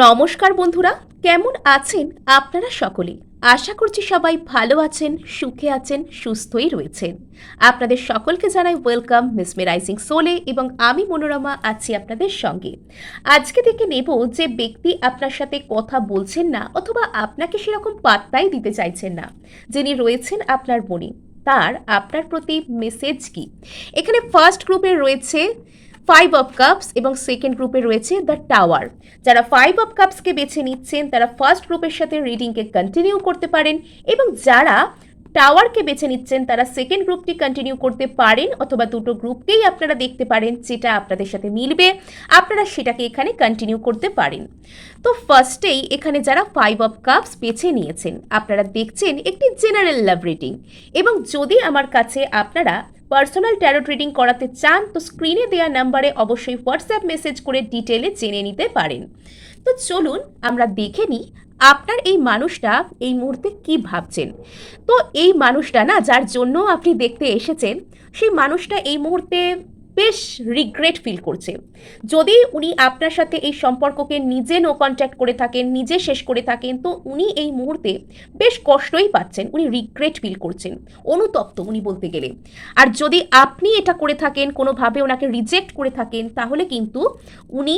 নমস্কার বন্ধুরা, কেমন আছেন আপনারা সকলে আশা করছি সবাই ভালো আছেন, সুখে আছেন, সুস্থই রয়েছেন। আপনাদের সকলকে জানাই ওয়েলকাম মিসমেরাইজিং সোলে এবং আমি মনোরমা আছি আপনাদের সঙ্গে। আজকে থেকে নেব যে ব্যক্তি আপনার সাথে কথা বলছেন না অথবা আপনাকে সেরকম পাত্তাই দিতে চাইছেন না। যিনি রয়েছেন আপনার মনে, তার আপনার প্রতি মেসেজ কি? এখানে ফার্স্ট গ্রুপে রয়েছে ফাইভ অফ কাপস এবং সেকেন্ড গ্রুপে রয়েছে দ্য টাওয়ার যারা ফাইভ অফ কাপসকে বেছে নিচ্ছেন, তারা ফার্স্ট গ্রুপের সাথে রিডিংকে কন্টিনিউ করতে পারেন এবং যারা টাওয়ারকে বেছে নিচ্ছেন, তারা সেকেন্ড গ্রুপটি কন্টিনিউ করতে পারেন অথবা দুটো গ্রুপকেই আপনারা দেখতে পারেন যেটা আপনাদের সাথে মিলবে, আপনারা সেটাকে এখানে কন্টিনিউ করতে পারেন। তো ফার্স্টেই এখানে যারা ফাইভ অফ কাপস বেছে নিয়েছেন, আপনারা দেখছেন একটি জেনারেল লাভ রেটিং এবং যদি আমার কাছে আপনারা পার্সোনাল ট্যারো ট্রেডিং করাতে চান, তো স্ক্রিনে দেওয়া নাম্বারে অবশ্যই হোয়াটসঅ্যাপ মেসেজ করে ডিটেলে জেনে নিতে পারেন। তো চলুন আমরা দেখে নিই আপনার এই মানুষটা এই মুহূর্তে কি ভাবছেন। তো এই মানুষটা না, যার জন্য আপনি দেখতে এসেছেন, সেই মানুষটা এই মুহূর্তে বেশ রিগ্রেট ফিল করছে। যদি উনি আপনার সাথে এই সম্পর্ককে নিজে নো কন্ট্যাক্ট করে থাকেন, নিজে শেষ করে থাকেন, তো উনি এই মুহূর্তে বেশ কষ্টই পাচ্ছেন, উনি রিগ্রেট ফিল করছেন, অনুতপ্ত উনি বলতে গেলে। আর যদি আপনি এটা করে থাকেন, কোনোভাবে ওনাকে রিজেক্ট করে থাকেন, তাহলে কিন্তু উনি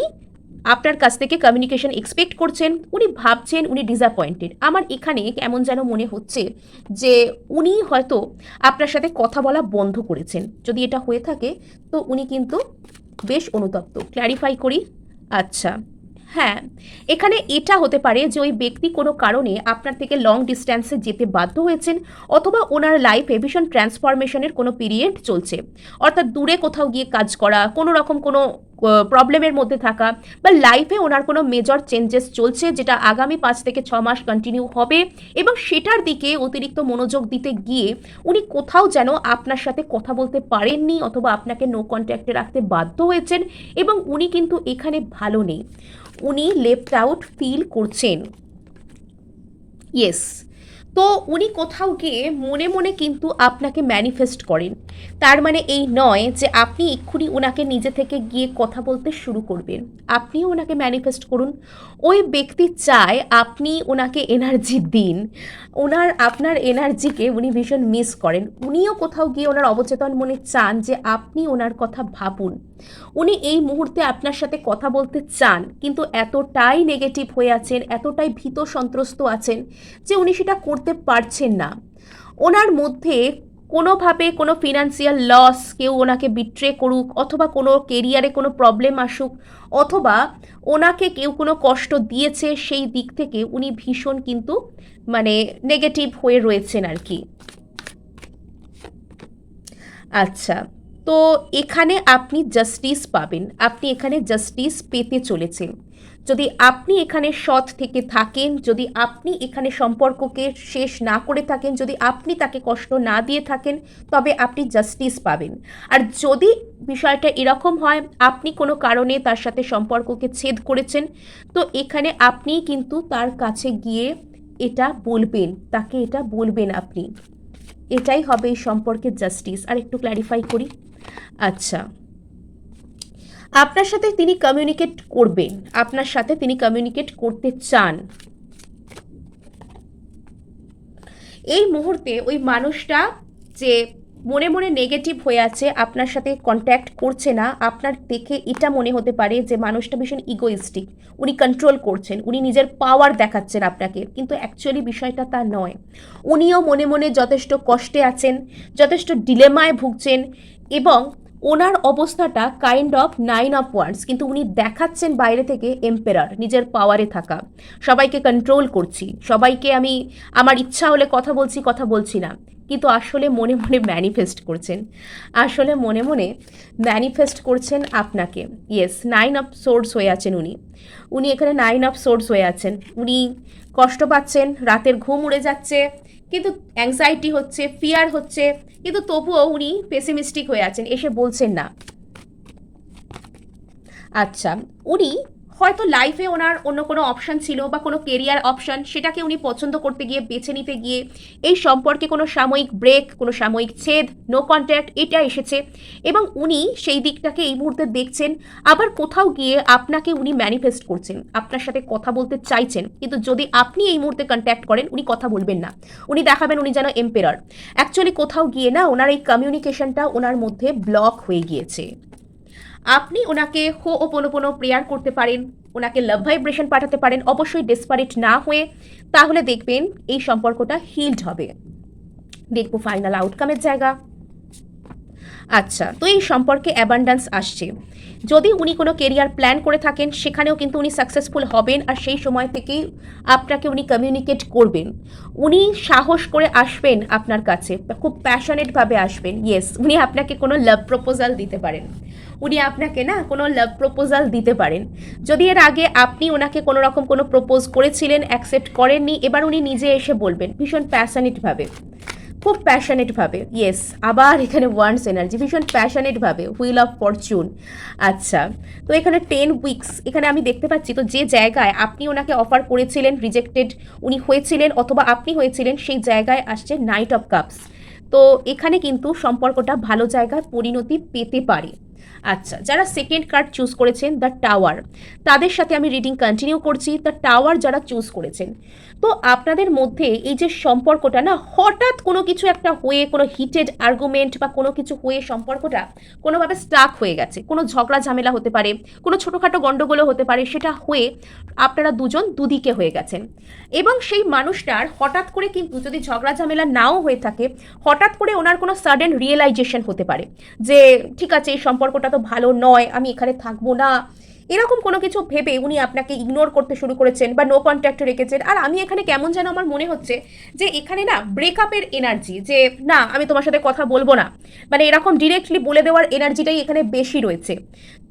আপনার কাছ থেকে কমিউনিকেশন এক্সপেক্ট করছেন, উনি ভাবছেন, উনি ডিসঅ্যাপয়েন্টেড আমার এখানে কেমন যেন মনে হচ্ছে যে উনি হয়তো আপনার সাথে কথা বলা বন্ধ করেছেন। যদি এটা হয়ে থাকে, তো উনি কিন্তু বেশ অনুতপ্ত। ক্ল্যারিফাই করি? আচ্ছা। হ্যাঁ এখানে এটা হতে পারে যে ওই ব্যক্তি কোনো কারণে আপনার থেকে লং ডিস্ট্যান্সে যেতে বাধ্য হয়েছেন অথবা ওনার লাইফে ভীষণ ট্রান্সফরমেশনের কোনো পিরিয়ড চলছে। অর্থাৎ দূরে কোথাও গিয়ে কাজ করা, কোনো রকম কোনো প্রবলেমের মধ্যে থাকা বা লাইফে ওনার কোনো মেজর চেঞ্জেস চলছে যেটা আগামী পাঁচ থেকে ছ মাস কন্টিনিউ হবে এবং সেটার দিকে অতিরিক্ত মনোযোগ দিতে গিয়ে উনি কোথাও যেন আপনার সাথে কথা বলতে পারেননি অথবা আপনাকে নো কন্ট্যাক্টে রাখতে বাধ্য হয়েছেন এবং উনি কিন্তু এখানে ভালো নেই। উনি লেফট আউট ফিল করছেন। ইয়েস। তো উনি কোথাও গিয়ে মনে মনে কিন্তু আপনাকে ম্যানিফেস্ট করেন। তার মানে এই নয় যে আপনি এক্ষুনি ওনাকে নিজে থেকে গিয়ে কথা বলতে শুরু করবেন। আপনিও ওনাকে ম্যানিফেস্ট করুন। ওই ব্যক্তি চায় আপনি ওনাকে এনার্জি দিন। ওনার আপনার এনার্জিকে উনি ভীষণ মিস করেন। উনিও কোথাও গিয়ে ওনার অবচেতন মনে চান যে আপনি ওনার কথা ভাবুন। উনি এই মুহূর্তে আপনার সাথে কথা বলতে চান, কিন্তু এতটাই নেগেটিভ হয়ে আছেন, এতটাই ভীত সন্ত্রস্ত আছেন যে উনি সেটা করতে পারছেন না। ওনার মধ্যে কোনোভাবে কোনো ফিনান্সিয়াল লস কেউ ওনাকে বিট্রে করুক, অথবা কোনো কেরিয়ারে কোনো প্রবলেম আসুক, অথবা ওনাকে কেউ কোনো কষ্ট দিয়েছে, সেই দিক থেকে উনি ভীষণ কিন্তু মানে নেগেটিভ হয়ে রয়েছেন আর কি। আচ্ছা তো এখানে আপনি জাস্টিস পাবেন। আপনি এখানে জাস্টিস পেতে চলেছেন। যদি আপনি এখানে সৎ থেকে থাকেন, যদি আপনি এখানে সম্পর্ককে শেষ না করে থাকেন, যদি আপনি তাকে কষ্ট না দিয়ে থাকেন, তবে আপনি জাস্টিস পাবেন। আর যদি বিষয়টা এরকম হয়, আপনি কোনো কারণে তার সাথে সম্পর্ককে ছেদ করেছেন, তো এখানে আপনি কিন্তু তার কাছে গিয়ে এটা বলবেন। তাকে এটা বলবেন আপনি। এটাই হবে এই সম্পর্কে জাস্টিস আর একটু ক্ল্যারিফাই করি। আচ্ছা। আপনার সাথে তিনি কমিউনিকেট করবেন। আপনার সাথে তিনি কমিউনিকেট করতে চান। এই মুহূর্তে ওই মানুষটা যে মনে মনে নেগেটিভ হয়ে আছে, আপনার সাথে কন্ট্যাক্ট করছে না, আপনার দেখে এটা মনে হতে পারে যে মানুষটা ভীষণ ইগোইস্টিক উনি কন্ট্রোল করছেন, উনি নিজের পাওয়ার দেখাচ্ছেন আপনাকে, কিন্তু অ্যাকচুয়ালি বিষয়টা তা নয়। উনিও মনে মনে যথেষ্ট কষ্টে আছেন, যথেষ্ট ডিলেমায় ভুগছেন এবং ওনার অবস্থাটা kind of nine of swords কিন্তু উনি দেখাচ্ছেন বাইরে থেকে এম্পেরার নিজের পাওয়ারে থাকা। সবাইকে কন্ট্রোল করছি, সবাইকে আমি, আমার ইচ্ছা হলে কথা বলছি কথা বলছি না। কিন্তু আসলে মনে মনে ম্যানিফেস্ট করছেন। আসলে মনে মনে ম্যানিফেস্ট করছেন আপনাকে। ইয়েস নাইন অফ সোর্স হয়ে আছেন উনি। উনি এখানে নাইন অফ সোর্স হয়ে আছেন। উনি কষ্ট পাচ্ছেন, রাতের ঘুম উড়ে যাচ্ছে কিন্তু অ্যাংজাইটি হচ্ছে ফিয়ার হচ্ছে, কিন্তু তবুও উনি পেসিমিস্টিক হয়ে আছেন, এসে বলছেন না। আচ্ছা উনি হয়তো লাইফে ওনার অন্য কোনো অপশান ছিল বা কোনো কেরিয়ার অপশান সেটাকে উনি পছন্দ করতে গিয়ে, বেছে নিতে গিয়ে, এই সম্পর্কে কোনো সাময়িক ব্রেক কোনো সাময়িক ছেদ নো কন্ট্যাক্ট এটা এসেছে। এবং উনি সেই দিকটাকে এই মুহূর্তে দেখছেন। আবার কোথাও গিয়ে আপনাকে উনি ম্যানিফেস্ট করছেন। আপনার সাথে কথা বলতে চাইছেন। কিন্তু যদি আপনি এই মুহূর্তে কন্ট্যাক্ট করেন, উনি কথা বলবেন না। উনি দেখাবেন উনি যেন এম্পেরার অ্যাকচুয়ালি কোথাও গিয়ে না, ওনার এই কমিউনিকেশনটা ওনার মধ্যে ব্লক হয়ে গিয়েছে। আপনি ওনাকে হো ও ওপোনোপোনো প্রেয়ার করতে পারেন, ওনাকে লাভ ভাইব্রেশন পাঠাতে পারেন, অবশ্যই ডেসপারেট না হয়ে। তাহলে দেখবেন এই সম্পর্কটা হিল্ড হবে। দেখব ফাইনাল আউটকামের জায়গা। আচ্ছা তো এই সম্পর্কে অ্যাবান্ডান্স আসছে। যদি উনি কোনো কেরিয়ার প্ল্যান করে থাকেন, সেখানেও কিন্তু উনি সাকসেসফুল হবেন আর সেই সময় থেকেই আপনাকে উনি কমিউনিকেট করবেন। উনি সাহস করে আসবেন আপনার কাছে, খুব প্যাশনেটভাবে আসবেন। ইয়েস উনি আপনাকে কোনো লাভ প্রপোজাল দিতে পারেন। উনি আপনাকে না কোনো লাভ প্রপোজাল দিতে পারেন। যদি এর আগে আপনি ওনাকে কোনো রকম কোনো প্রপোজ করেছিলেন অ্যাকসেপ্ট করেননি, এবার উনি নিজে এসে বলবেন, ভীষণ প্যাশনেটভাবে খুব প্যাশনেটভাবে ইয়েস আবার এখানে ওয়ান্স এনার্জি ভীষণ প্যাশানেটভাবে হুইল অফ ফরচুন আচ্ছা তো এখানে টেন উইকস এখানে আমি দেখতে পাচ্ছি, তো যে জায়গায় আপনি ওনাকে অফার করেছিলেন রিজেক্টেড উনি হয়েছিলেন, অথবা আপনি হয়েছিলেন, সেই জায়গায় আসছে নাইট অফ কাপস তো এখানে কিন্তু সম্পর্কটা ভালো জায়গায় পরিণতি পেতে পারে। আচ্ছা যারা সেকেন্ড কার্ড চুজ করেছেন দ্য টাওয়ার তাদের সাথে আমি রিডিং কন্টিনিউ করছি দ্য টাওয়ার যারা চুজ করেছেন। তো আপনাদের মধ্যে এই যে সম্পর্কটা না, হঠাৎ কোনো কিছু একটা হয়ে, কোনো হিটেড আর্গুমেন্ট বা কোনো কিছু হয়ে সম্পর্কটা কোনোভাবে স্টাক হয়ে গেছে, কোনো ঝগড়া ঝামেলা হতে পারে, কোনো ছোটোখাটো গণ্ডগোলও হতে পারে, সেটা হয়ে আপনারা দুজন দুদিকে হয়ে গেছেন। এবং সেই মানুষটার হঠাৎ করে কিন্তু যদি ঝগড়া ঝামেলা নাও হয়ে থাকে, হঠাৎ করে ওনার কোনো সাডেন রিয়েলাইজেশন হতে পারে যে, ঠিক আছে, এই সম্পর্কটা তো ভালো নয়, আমি এখানে থাকব না। এরকম কোনো কিছু ভেবে উনি আপনাকে ইগনোর করতে শুরু করেছেন বা নো কন্ট্যাক্ট রেখেছেন। আর আমি এখানে কেমন যেন আমার মনে হচ্ছে যে এখানে না ব্রেকআপের এনার্জি যে না, আমি তোমার সাথে কথা বলব না। মানে এরকম ডিরেক্টলি বলে দেওয়ার এনার্জিটাই এখানে বেশি রয়েছে।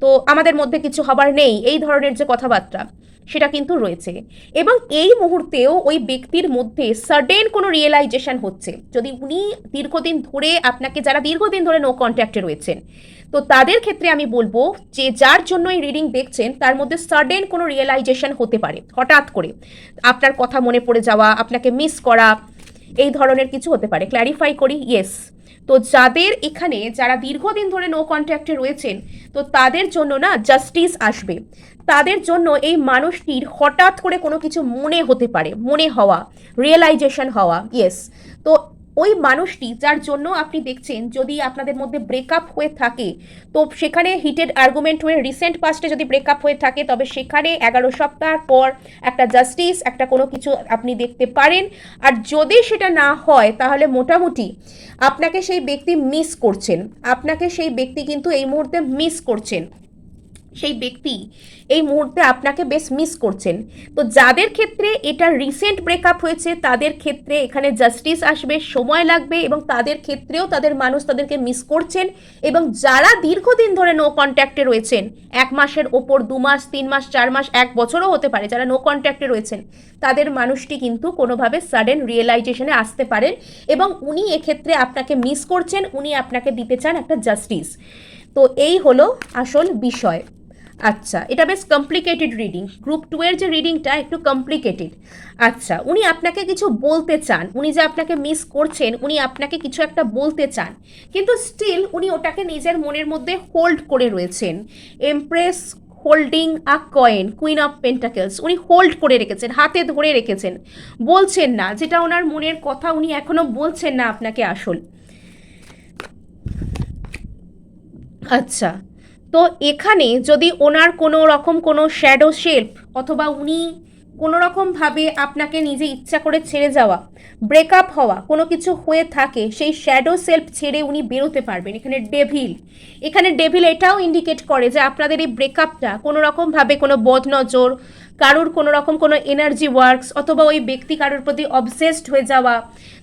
তো আমাদের মধ্যে কিছু হবার নেই, এই ধরনের যে কথাবার্তা, সেটা কিন্তু রয়েছে। এবং এই মুহূর্তেও ওই ব্যক্তির মধ্যে সাডেন কোনো রিয়েলাইজেশন হচ্ছে। যদি উনি দীর্ঘদিন ধরে আপনাকে, যারা দীর্ঘদিন ধরে নো কন্ট্যাক্টে রয়েছেন তো তাদের ক্ষেত্রে আমি বলব যে যার জন্য এই রিডিং দেখছেন, তার মধ্যে সাডেন কোনো রিয়েলাইজেশন হতে পারে, হঠাৎ করে। আপনার কথা মনে পড়ে যাওয়া, আপনাকে মিস করা, এই ধরনের কিছু হতে পারে। ক্ল্যারিফাই করি ইয়েস তো যাদের এখানে যারা দীর্ঘদিন ধরে নো কন্ট্যাক্টে রয়েছেন, তো তাদের জন্য না জাস্টিস আসবে। তাদের জন্য এই মানুষটির হঠাৎ করে কোনো কিছু মনে হতে পারে, মনে হওয়া রিয়েলাইজেশন হওয়া ইয়েস তো ওই মানুষটি যার জন্য আপনি দেখছেন যদি আপনাদের মধ্যে ব্রেকআপ হয়ে থাকে, তো সেখানে হিটেড আর্গুমেন্ট হয়ে রিসেন্ট পাস্টে যদি ব্রেকআপ হয়ে থাকে, তবে সেখানে এগারো সপ্তাহ পর একটা জাস্টিস একটা কোনো কিছু আপনি দেখতে পারেন। আর যদি সেটা না হয়, তাহলে মোটামুটি আপনাকে সেই ব্যক্তি মিস করছেন। আপনাকে সেই ব্যক্তি কিন্তু এই মুহূর্তে মিস করছেন। সেই ব্যক্তি এই মুহূর্তে আপনাকে বেশ মিস করছেন। তো যাদের ক্ষেত্রে এটা রিসেন্ট ব্রেকআপ হয়েছে, তাদের ক্ষেত্রে এখানে জাস্টিস আসবে, সময় লাগবে এবং তাদের ক্ষেত্রেও তাদের মানুষ তাদেরকে মিস করছেন এবং যারা দীর্ঘদিন ধরে নো কন্ট্যাক্টে রয়েছেন, এক মাসের ওপর, দু মাস, তিন মাস, চার মাস, এক বছরও হতে পারে যারা নো কন্ট্যাক্টে রয়েছেন, তাদের মানুষটি কিন্তু কোনোভাবে সাডেন রিয়েলাইজেশনে আসতে পারেন এবং উনি এক্ষেত্রে আপনাকে মিস করছেন, উনি আপনাকে দিতে চান একটা জাস্টিস তো এই হলো আসল বিষয়। আচ্ছা এটা বেশ কমপ্লিকেটেড রিডিং গ্রুপ টু এর যে রিডিংটা একটু কমপ্লিকেটেড আচ্ছা উনি আপনাকে কিছু বলতে চান, উনি যে আপনাকে মিস করছেন, উনি আপনাকে কিছু একটা বলতে চান, কিন্তু স্টিল উনি ওটাকে নিজের মনের মধ্যে হোল্ড করে রয়েছেন। Empress holding a coin queen of pentacles উনি হোল্ড করে রেখেছেন, হাতে ধরে রেখেছেন। বলছেন না, যেটা ওনার মনের কথা উনি এখনও বলছেন না আপনাকে আসল। আচ্ছা তো এখানে যদি ওনার কোনো রকম কোনো শ্যাডো শেল্প অথবা উনি কোনো রকমভাবে আপনাকে নিজে ইচ্ছা করে ছেড়ে যাওয়া ব্রেকআপ হওয়া, কোনো কিছু হয়ে থাকে, সেই শ্যাডো সেলফ ছেড়ে উনি বেরোতে পারবেন। এখানে ডেভিল এখানে ডেভিল এটাও ইন্ডিকেট করে যে আপনাদের এই ব্রেকআপটা কোনো রকমভাবে কোনো বদনজর, কারোর কোনো রকম কোনো এনার্জি ওয়ার্কস অথবা ওই ব্যক্তি কারোর প্রতি অবসেসড হয়ে যাওয়া,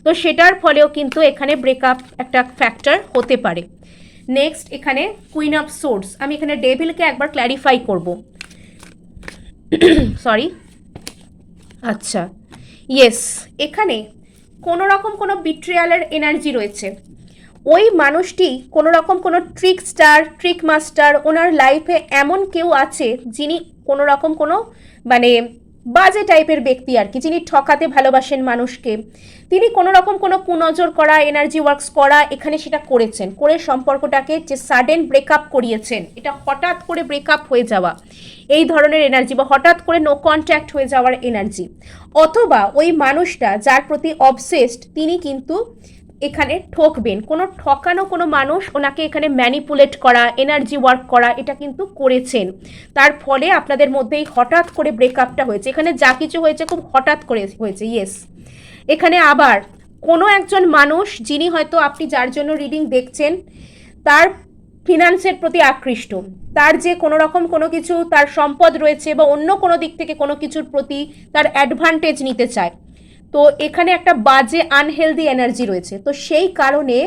তো সেটার ফলেও কিন্তু এখানে ব্রেকআপ একটা ফ্যাক্টর হতে পারে। নেক্সট এখানে কুইন অফ সোর্স আমি এখানে ডেভিলকে একবার ক্ল্যারিফাই করব। সরি আচ্ছা। ইয়েস এখানে কোনো রকম কোনো বিট্রিয়ালের এনার্জি রয়েছে। ওই মানুষটি কোনো রকম কোনো ট্রিক স্টার ট্রিক মাস্টার ওনার লাইফে এমন কেউ আছে যিনি কোনো রকম কোনো মানে বাজে টাইপের ব্যক্তি আর কি, যিনি ঠকাতে ভালোবাসেন মানুষকে। তিনি কোনো রকম কোনো কুনজর করা এনার্জি ওয়ার্কস করা, এখানে সেটা করেছেন। করে সম্পর্কটাকে যে সাডেন ব্রেকআপ করিয়েছেন, এটা হঠাৎ করে ব্রেকআপ হয়ে যাওয়া। এই ধরনের এনার্জি বা হঠাৎ করে নো কন্ট্যাক্ট হয়ে যাওয়ার এনার্জি অথবা ওই মানুষটা যার প্রতি অবসেসড তিনি কিন্তু এখানে ঠকবেন। কোনো ঠকানো কোনো মানুষ ওনাকে এখানে ম্যানিপুলেট করা এনার্জি ওয়ার্ক করা, এটা কিন্তু করেছেন। তার ফলে আপনাদের মধ্যেই হঠাৎ করে ব্রেকআপটা হয়েছে। এখানে যা কিছু হয়েছে খুব হঠাৎ করে হয়েছে ইয়েস এখানে আবার কোনো একজন মানুষ যিনি হয়তো আপনি যার জন্য রিডিং দেখছেন, তার ফিনান্সের প্রতি আকৃষ্ট। তার যে কোনো রকম কোনো কিছু, তার সম্পদ রয়েছে বা অন্য কোনো দিক থেকে কোনো কিছুর প্রতি তার অ্যাডভান্টেজ নিতে চায়। তো এখানে একটা বাজে আনহেলদি এনার্জি রয়েছে। তো সেই কারণে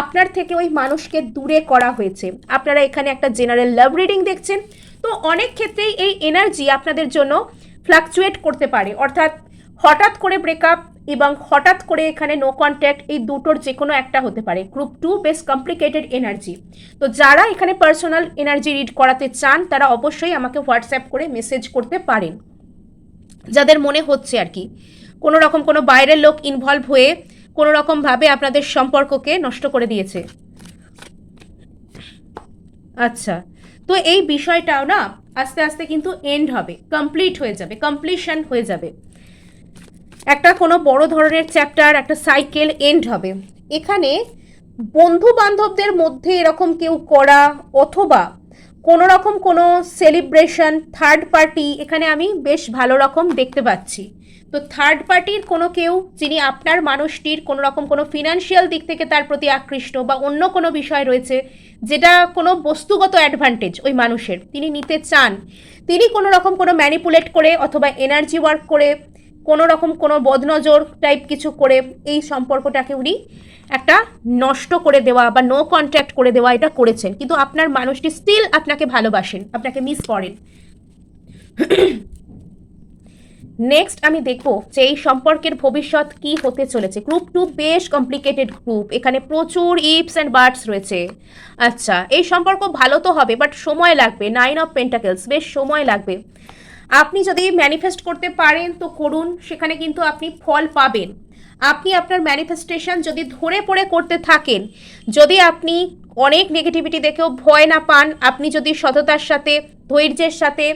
আপনার থেকে ওই মানুষকে দূরে করা হয়েছে। আপনারা এখানে একটা জেনারেল লাভ রিডিং দেখছেন। তো অনেক ক্ষেত্রেই এই এনার্জি আপনাদের জন্য ফ্লাকচুয়েট করতে পারে। অর্থাৎ হঠাৎ করে ব্রেকআপ এবং হঠাৎ করে এখানে নো কন্ট্যাক্ট এই দুটোর যে কোনো একটা হতে পারে। গ্রুপ টু বেশ কমপ্লিকেটেড এনার্জি তো যারা এখানে পার্সোনাল এনার্জি রিড করাতে চান, তারা অবশ্যই আমাকে হোয়াটসঅ্যাপ করে মেসেজ করতে পারেন। যাদের মনে হচ্ছে আর কি। কোনো রকম কোনো বাইরের লোক ইনভলভ হয়ে কোনো রকমভাবে আপনাদের সম্পর্ককে নষ্ট করে দিয়েছে। আচ্ছা তো এই বিষয়টাও না আস্তে আস্তে কিন্তু এন্ড হবে কমপ্লিট হয়ে যাবে কমপ্লিশন হয়ে যাবে। একটা কোনো বড় ধরনের চ্যাপ্টার একটা সাইকেল এন্ড হবে। এখানে বন্ধু বান্ধবদের মধ্যে এরকম কেউ করা অথবা কোনো রকম কোনো সেলিব্রেশন থার্ড পার্টি এখানে আমি বেশ ভালো রকম দেখতে পাচ্ছি। তো থার্ড পার্টির কোনো কেউ যিনি আপনার মানুষটির কোনো রকম কোনো ফিনান্সিয়াল দিক থেকে তার প্রতি আকৃষ্ট বা অন্য কোনো বিষয় রয়েছে, যেটা কোনো বস্তুগত অ্যাডভান্টেজ ওই মানুষের, তিনি নিতে চান, তিনি কোনো রকম কোনো ম্যানিপুলেট করে অথবা এনার্জি ওয়ার্ক করে, কোনো রকম কোনো বদনজর টাইপ কিছু করে, এই সম্পর্কটাকে উনি একটা নষ্ট করে দেওয়া বা নো কন্ট্যাক্ট করে দেওয়া এটা করেছেন। কিন্তু আপনার মানুষটি স্টিল আপনাকে ভালোবাসেন, আপনাকে মিস করেন। নেক্সট আমি দেখব যে এই সম্পর্কের ভবিষ্যৎ কি হতে চলেছে। গ্রুপ টু বেশ কমপ্লিকেটেড গ্রুপ এখানে প্রচুর ইপস অ্যান্ড বার্ডস রয়েছে। আচ্ছা এই সম্পর্ক ভালো তো হবে বাট সময় লাগবে। নাইন অফ পেন্টাকেলস বেশ সময় লাগবে। আপনি যদি ম্যানিফেস্ট করতে পারেন, তো করুন। সেখানে কিন্তু আপনি ফল পাবেন। আপনি আপনার ম্যানিফেস্টেশন যদি ধরে পড়ে করতে থাকেন, যদি আপনি অনেক নেগেটিভিটি দেখেও ভয় না পান, আপনি যদি সততার সাথে ধৈর্যের সাথে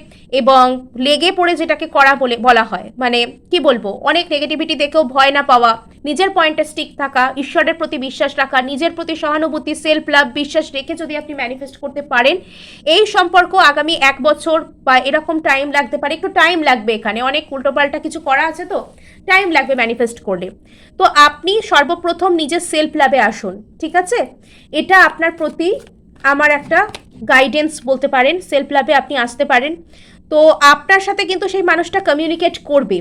এবং লেগে পড়ে যেটাকে করা বলে, বলা হয়। মানে কি বলব? অনেক নেগেটিভিটি দেখেও ভয় না পাওয়া, নিজের পয়েন্টে স্টিক থাকা, ঈশ্বরের প্রতি বিশ্বাস রাখা, নিজের প্রতি সহানুভূতি সেলফ লাভ বিশ্বাস রেখে যদি আপনি ম্যানিফেস্ট করতে পারেন, এই সম্পর্ক আগামী এক বছর বা এরকম টাইম লাগতে পারে। একটু টাইম লাগবে এখানে। অনেক উল্টোপাল্টা কিছু করা আছে তো? টাইম লাগবে ম্যানিফেস্ট করলে। তো আপনি সর্বপ্রথম নিজের সেলফ লাভে আসুন, ঠিক আছে? এটা আপনার প্রতি আমার একটা গাইডেন্স বলতে পারেন সেলফ লাভে আপনি আসতে পারেন। তো আপনার সাথে কিন্তু সেই মানুষটা কমিউনিকেট করবে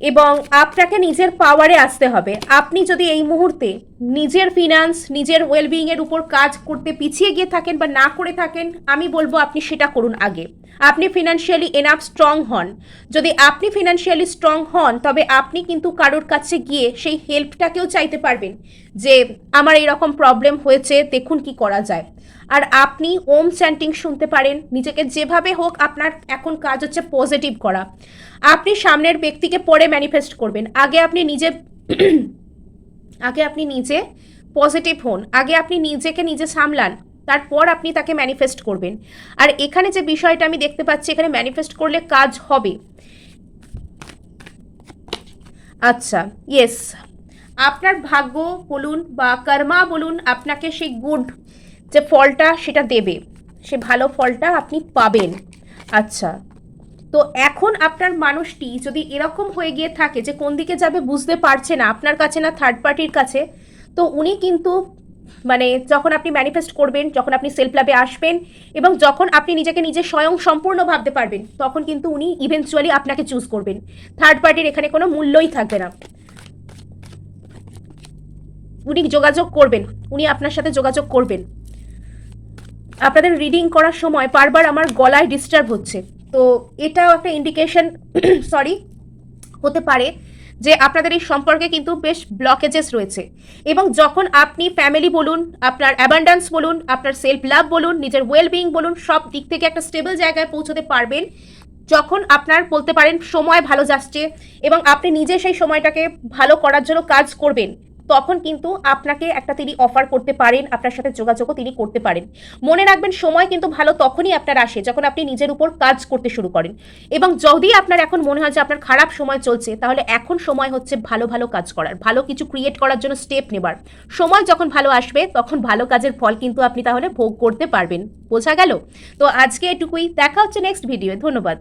এবং আপনাকে নিজের পাওয়ারে আসতে হবে। আপনি যদি এই মুহূর্তে নিজের ফিনান্স নিজের ওয়েলবিংয়ের উপর কাজ করতে পিছিয়ে গিয়ে থাকেন বা না করে থাকেন, আমি বলব আপনি সেটা করুন আগে। আপনি ফিনান্সিয়ালি এনাফ স্ট্রং হন। যদি আপনি ফিনান্সিয়ালি স্ট্রং হন, তবে আপনি কিন্তু কারোর কাছে গিয়ে সেই হেল্পটাকেও চাইতে পারবেন যে, আমার এরকম প্রবলেম হয়েছে, দেখুন কি করা যায়। আর আপনি ওম চ্যান্টিং শুনতে পারেন, নিজেকে যেভাবে হোক আপনার এখন কাজ হচ্ছে পজিটিভ করা। আপনি সামনের ব্যক্তিকে পরে ম্যানিফেস্ট করবেন। আগে আপনি নিজে আগে আপনি নিজে পজিটিভ হন, আগে আপনি নিজেকে নিজে সামলান, তারপর আপনি তাকে ম্যানিফেস্ট করবেন। আর এখানে যে বিষয়টা আমি দেখতে পাচ্ছি, এখানে ম্যানিফেস্ট করলে কাজ হবে। আচ্ছা ইয়েস আপনার ভাগ্য বলুন বা কর্মা বলুন, আপনাকে সেই গুড যে ফলটা সেটা দেবে, সে ভালো ফলটা আপনি পাবেন। আচ্ছা তো এখন আপনার মানুষটি যদি এরকম হয়ে গিয়ে থাকে যে কোন দিকে যাবে বুঝতে পারছে না, আপনার কাছে না থার্ড পার্টির কাছে, তো উনি কিন্তু মানে যখন আপনি ম্যানিফেস্ট করবেন, যখন আপনি সেলফ লাভে আসবেন এবং যখন আপনি নিজেকে নিজে স্বয়ং সম্পূর্ণ ভাবতে পারবেন, তখন কিন্তু উনি ইভেনচুয়ালি আপনাকে চুজ করবেন। থার্ড পার্টির এখানে কোনো মূল্যই থাকবে না। উনি যোগাযোগ করবেন, উনি আপনার সাথে যোগাযোগ করবেন। আপনাদের রিডিং করার সময় বারবার আমার গলায় ডিস্টার্ব হচ্ছে। তো এটাও একটা ইন্ডিকেশন সরি হতে পারে যে আপনাদের এই সম্পর্কে কিন্তু বেশ ব্লকেজেস রয়েছে। এবং যখন আপনি ফ্যামিলি বলুন, আপনার অ্যাবান্ডান্স বলুন, আপনার সেলফ লাভ বলুন, নিজের ওয়েলবিং বলুন, সব দিক থেকে একটা স্টেবল জায়গায় পৌঁছতে পারবেন, যখন আপনার বলতে পারেন, সময় ভালো যাচ্ছে এবং আপনি নিজে সেই সময়টাকে ভালো করার জন্য কাজ করবেন তখন কিন্তু আপনাকে একটা তিনি অফার করতে পারেন, আপনার সাথে যোগাযোগও তিনি করতে পারেন। মনে রাখবেন, সময় কিন্তু ভালো তখনই আপনার আসে যখন আপনি নিজের উপর কাজ করতে শুরু করেন। এবং যদি আপনার এখন মনে হয় যে আপনার খারাপ সময় চলছে, তাহলে এখন সময় হচ্ছে ভালো ভালো কাজ করার, ভালো কিছু ক্রিয়েট করার জন্য স্টেপ নেবার। সময় যখন ভালো আসবে, তখন ভালো কাজের ফল কিন্তু আপনি তাহলে ভোগ করতে পারবেন। বোঝা গেল? তো আজকে এটুকুই, দেখা হচ্ছে নেক্সট ভিডিও ধন্যবাদ।